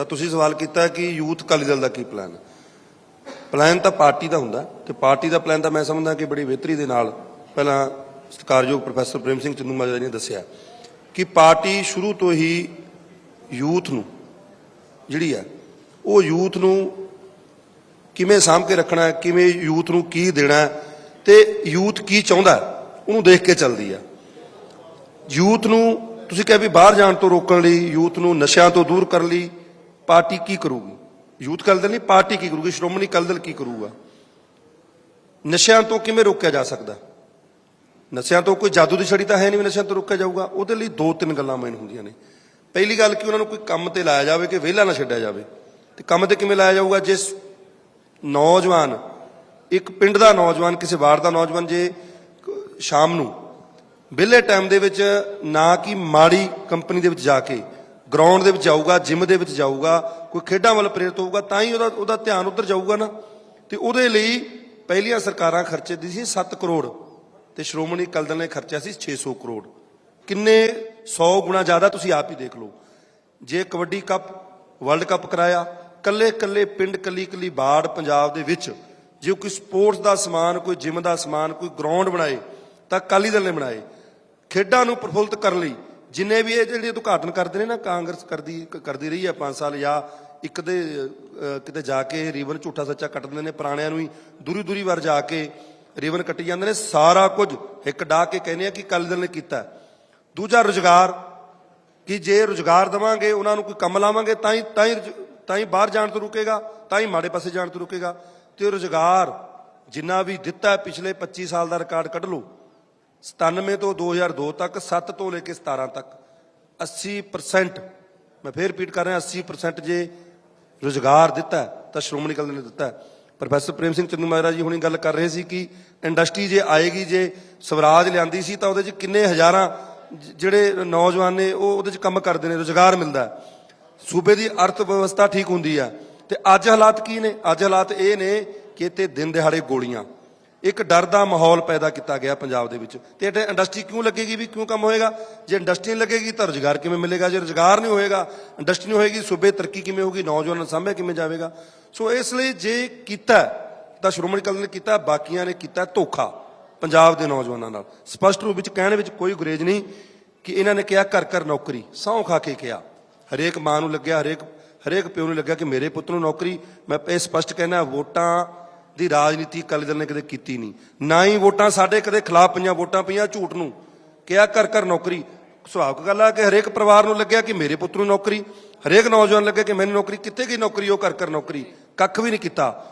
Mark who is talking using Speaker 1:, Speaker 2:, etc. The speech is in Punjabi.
Speaker 1: ਤਾਂ ਤੁਸੀਂ ਸਵਾਲ ਕੀਤਾ ਕਿ ਯੂਥ ਅਕਾਲੀ ਦਲ ਦਾ ਕੀ ਪਲਾਨ ਹੈ ਪਲਾਨ ਤਾਂ ਪਾਰਟੀ ਦਾ ਹੁੰਦਾ ਤੇ ਪਾਰਟੀ ਦਾ ਪਲਾਨ ਤਾਂ ਮੈਂ ਸਮਝਦਾ ਕਿ ਬੜੀ ਬਿਹਤਰੀ ਦੇ ਨਾਲ ਪਹਿਲਾਂ ਸਤਿਕਾਰਯੋਗ ਪ੍ਰੋਫੈਸਰ ਪ੍ਰੇਮ ਸਿੰਘ ਚੰਦੂ ਮਾਜਰਾ ਜੀ ਨੇ ਦੱਸਿਆ ਕਿ ਪਾਰਟੀ ਸ਼ੁਰੂ ਤੋਂ ਹੀ ਯੂਥ ਨੂੰ ਜਿਹੜੀ ਆ, ਉਹ ਯੂਥ ਨੂੰ ਕਿਵੇਂ ਸਾਂਭ ਕੇ ਰੱਖਣਾ ਹੈ ਕਿਵੇਂ ਯੂਥ ਨੂੰ ਕੀ ਦੇਣਾ ਹੈ ਤੇ ਯੂਥ ਕੀ ਚਾਹੁੰਦਾ, ਉਹਨੂੰ ਦੇਖ ਕੇ ਚੱਲਦੀ ਆ। ਯੂਥ ਨੂੰ ਤੁਸੀਂ ਕਿਹਾ ਵੀ ਬਾਹਰ ਜਾਣ ਤੋਂ ਰੋਕਣ ਲਈ, ਯੂਥ ਨੂੰ ਨਸ਼ਿਆਂ ਤੋਂ ਦੂਰ ਕਰਨ ਲਈ ਪਾਰਟੀ ਕੀ ਕਰੂਗੀ? ਯੂਥ ਅਕਾਲੀ ਦਲ ਨਹੀਂ, ਪਾਰਟੀ ਕੀ ਕਰੂਗੀ? ਸ਼੍ਰੋਮਣੀ ਅਕਾਲੀ ਦਲ ਕੀ ਕਰੂਗਾ? ਨਸ਼ਿਆਂ ਤੋਂ ਕਿਵੇਂ ਰੋਕਿਆ ਜਾ ਸਕਦਾ? ਨਸ਼ਿਆਂ ਤੋਂ ਕੋਈ ਜਾਦੂ ਦੀ ਛੜੀ ਤਾਂ ਹੈ ਨਹੀਂ ਵੀ ਨਸ਼ਿਆਂ ਤੋਂ ਰੋਕਿਆ ਜਾਊਗਾ? ਉਹਦੇ ਲਈ ਦੋ ਤਿੰਨ ਗੱਲਾਂ ਮੇਨ ਹੁੰਦੀਆਂ ਨੇ। ਪਹਿਲੀ ਗੱਲ ਕਿ ਉਹਨਾਂ ਨੂੰ ਕੋਈ ਕੰਮ ਤੇ ਲਾਇਆ ਜਾਵੇ ਕਿ ਵਿਹਲਾ ਨਾ ਛੱਡਿਆ ਜਾਵੇ। ਤੇ ਕੰਮ ਤੇ ਕਿਵੇਂ ਲਾਇਆ ਜਾਊਗਾ? ਜੇ ਨੌਜਵਾਨ, ਇੱਕ ਪਿੰਡ ਦਾ ਨੌਜਵਾਨ, ਕਿਸੇ ਵਾਰ ਦਾ ਨੌਜਵਾਨ ਜੇ ਸ਼ਾਮ ਨੂੰ ਵਿਹਲੇ ਟਾਈਮ ਦੇ ਵਿੱਚ ਨਾ ਕਿ ਮਾੜੀ ਕੰਪਨੀ ਦੇ ਵਿੱਚ ਜਾ ਕੇ ਗਰਾਊਂਡ ਦੇ ਵਿੱਚ ਜਾਊਗਾ, ਜਿਮ ਦੇ ਵਿੱਚ ਜਾਊਗਾ, ਕੋਈ ਖੇਡਾਂ ਵੱਲ ਪ੍ਰੇਰਿਤ ਹੋਊਗਾ, ਤਾਂ ਹੀ ਉਹਦਾ ਉਹਦਾ ਧਿਆਨ ਉੱਧਰ ਜਾਊਗਾ ਨਾ। ਤੇ ਉਹਦੇ ਲਈ ਪਹਿਲੀਆਂ ਸਰਕਾਰਾਂ ਖਰਚੇ ਦੀ ਸੀ 7 ਕਰੋੜ ਤੇ ਸ਼੍ਰੋਮਣੀ ਅਕਾਲੀ ਦਲ ਨੇ ਖਰਚਿਆ ਸੀ 600 ਕਰੋੜ। ਕਿੰਨੇ 100 ਗੁਣਾ ਜ਼ਿਆਦਾ ਤੁਸੀਂ ਆਪ ਹੀ ਦੇਖ ਲਓ। ਜੇ ਕਬੱਡੀ ਕੱਪ, ਵਰਲਡ ਕੱਪ ਕਰਾਇਆ ਕੱਲੇ ਕੱਲੇ ਪਿੰਡ ਕੱਲੀ ਕੱਲੀ ਬਾੜ ਪੰਜਾਬ ਦੇ ਵਿੱਚ, ਜੇ ਕੋਈ ਸਪੋਰਟਸ ਦਾ ਸਮਾਨ, ਕੋਈ ਜਿਮ ਦਾ ਸਮਾਨ, ਕੋਈ ਗਰਾਊਂਡ ਬਣਾਏ, ਤਾਂ ਅਕਾਲੀ ਦਲ ਨੇ ਬਣਾਏ। ਖੇਡਾਂ ਨੂੰ ਪ੍ਰਫੁੱਲਤ ਕਰਨ ਲਈ ਜਿੰਨੇ ਵੀ ਇਹ ਜਿਹੜੇ ਉਦਘਾਟਨ ਕਰਦੇ ਨੇ ਨਾ, ਕਾਂਗਰਸ ਕਰਦੀ ਕਰਦੀ ਰਹੀ ਹੈ 5 ਸਾਲ ਜਾਂ ਇੱਕ ਦੇ ਕਿਤੇ ਜਾ ਕੇ ਰੀਵਨ ਝੂਠਾ ਸੱਚਾ ਕੱਟ ਦਿੰਦੇ ਨੇ, ਪੁਰਾਣਿਆਂ ਨੂੰ ਹੀ ਦੂਰੀ ਦੂਰੀ ਵਾਰ ਜਾ ਕੇ ਰੀਵਨ ਕੱਟੀ ਜਾਂਦੇ ਨੇ, ਸਾਰਾ ਕੁਝ ਇੱਕ ਡਾ ਕੇ ਕਹਿੰਦੇ ਆ ਕਿ ਅਕਾਲੀ ਦਲ ਨੇ ਕੀਤਾ। ਦੂਜਾ ਰੁਜ਼ਗਾਰ, ਕਿ ਜੇ ਰੁਜ਼ਗਾਰ ਦਵਾਂਗੇ, ਉਹਨਾਂ ਨੂੰ ਕੋਈ ਕੰਮ ਲਾਵਾਂਗੇ, ਤਾਂ ਹੀ ਤਾਂ ਹੀ ਰੁਜ਼- ਤਾਂ ਹੀ ਬਾਹਰ ਜਾਣ ਤੋਂ ਰੁਕੇਗਾ, ਤਾਂ ਹੀ ਮਾੜੇ ਪਾਸੇ ਜਾਣ ਤੋਂ ਰੁਕੇਗਾ। ਤੇ ਰੁਜ਼ਗਾਰ ਜਿੰਨਾ ਵੀ ਦਿੱਤਾ ਪਿਛਲੇ 25 ਸਾਲ ਦਾ ਰਿਕਾਰਡ ਕੱਢ ਲਓ 97 ਤੋਂ 2002 ਤੱਕ 7 ਤੋਂ ਲੈ ਕੇ 17 ਤੱਕ। 80% ਮੈਂ ਫੇਰ ਰਿਪੀਟ ਕਰ ਰਿਹਾ 80% ਜੇ ਰੁਜ਼ਗਾਰ ਦਿੱਤਾ ਤਾਂ ਸ਼੍ਰੋਮਣੀ ਅਕਾਲੀ ਦਲ ਨੇ ਦਿੱਤਾ ਪ੍ਰੋਫੈਸਰ ਪ੍ਰੇਮ ਸਿੰਘ ਚੰਦੂ ਮਹਾਰਾਜ ਜੀ ਹੁਣੀ ਗੱਲ ਕਰ ਰਹੇ ਸੀ ਕਿ ਇੰਡਸਟਰੀ ਜੇ ਆਏਗੀ, ਜੇ ਸਵਰਾਜ ਲਿਆਂਦੀ ਸੀ, ਤਾਂ ਉਹਦੇ 'ਚ ਕਿੰਨੇ ਹਜ਼ਾਰਾਂ ਜਿਹੜੇ ਨੌਜਵਾਨ ਨੇ, ਉਹ ਉਹਦੇ 'ਚ ਕੰਮ ਕਰਦੇ ਨੇ, ਰੁਜ਼ਗਾਰ ਮਿਲਦਾ ਸੂਬੇ ਦੀ ਅਰਥ ਵਿਵਸਥਾ ਠੀਕ ਹੁੰਦੀ ਆ ਤੇ ਅੱਜ ਹਾਲਾਤ ਕੀ ਨੇ? ਅੱਜ ਹਾਲਾਤ ਇਹ ਨੇ ਕਿ ਤੇ ਦਿਨ ਦਿਹਾੜੇ ਗੋਲੀਆਂ। ਇੱਕ ਡਰ ਦਾ ਮਾਹੌਲ ਪੈਦਾ ਕੀਤਾ ਗਿਆ ਪੰਜਾਬ ਦੇ ਵਿੱਚ। ਤੇ ਇਹ ਇੰਡਸਟਰੀ ਕਿਉਂ ਲੱਗੇਗੀ ਵੀ ਕਿਉਂ ਕੰਮ ਹੋਏਗਾ? ਜੇ ਇੰਡਸਟਰੀ ਨਹੀਂ ਲੱਗੇਗੀ ਤਾਂ ਰੁਜ਼ਗਾਰ ਕਿਵੇਂ ਮਿਲੇਗਾ? ਜੇ ਰੁਜ਼ਗਾਰ ਨਹੀਂ ਹੋਏਗਾ ਇੰਡਸਟਰੀ ਨਹੀਂ ਹੋਏਗੀ, ਸੂਬੇ ਤਰੱਕੀ ਕਿਵੇਂ ਹੋਊਗੀ? ਨੌਜਵਾਨਾਂ ਨੂੰ ਸਾਂਭਿਆ ਕਿਵੇਂ ਜਾਵੇਗਾ? ਸੋ ਇਸ ਲਈ ਜੇ ਕੀਤਾ ਤਾਂ ਸ਼੍ਰੋਮਣੀ ਅਕਾਲੀ ਨੇ ਕੀਤਾ ਬਾਕੀਆਂ ਨੇ ਕੀਤਾ ਧੋਖਾ ਪੰਜਾਬ ਦੇ ਨੌਜਵਾਨਾਂ ਨਾਲ। ਸਪਸ਼ਟ ਰੂਪ ਵਿੱਚ ਕਹਿਣ ਵਿੱਚ ਕੋਈ ਗੁਰੇਜ ਨਹੀਂ ਕਿ ਇਹਨਾਂ ਨੇ ਕਿਹਾ ਘਰ ਘਰ ਨੌਕਰੀ, ਸਹੁੰ ਖਾ ਕੇ ਕਿਹਾ। ਹਰੇਕ ਮਾਂ ਨੂੰ ਲੱਗਿਆ, ਹਰੇਕ ਹਰੇਕ ਪਿਓ ਨੂੰ ਲੱਗਿਆ ਕਿ ਮੇਰੇ ਪੁੱਤ ਨੂੰ ਨੌਕਰੀ। ਮੈਂ ਇਹ ਸਪਸ਼ਟ ਕਹਿਣਾ ਵੋਟਾਂ ਦੀ ਰਾਜਨੀਤੀ ਅਕਾਲੀ ਦਲ ਨੇ ਕਦੇ ਕੀਤੀ ਨਹੀਂ। ਨਾ ਹੀ ਵੋਟਾਂ ਸਾਡੇ ਕਦੇ ਖਿਲਾਫ ਪਈਆਂ, ਵੋਟਾਂ ਪਈਆਂ ਝੂਠ ਨੂੰ। ਕਿਹਾ ਘਰ ਘਰ ਨੌਕਰੀ। ਸੁਭਾਵਿਕ ਗੱਲ ਆ ਕਿ ਹਰੇਕ ਪਰਿਵਾਰ ਨੂੰ ਲੱਗਿਆ ਕਿ ਮੇਰੇ ਪੁੱਤ ਨੂੰ ਨੌਕਰੀ। ਹਰੇਕ ਨੌਜਵਾਨ ਲੱਗਿਆ ਕਿ ਮੈਨੂੰ ਨੌਕਰੀ। ਕਿੱਥੇ ਗਈ ਨੌਕਰੀ? ਉਹ ਘਰ ਘਰ ਨੌਕਰੀ। ਕੱਖ ਵੀ ਨਹੀਂ ਕੀਤਾ।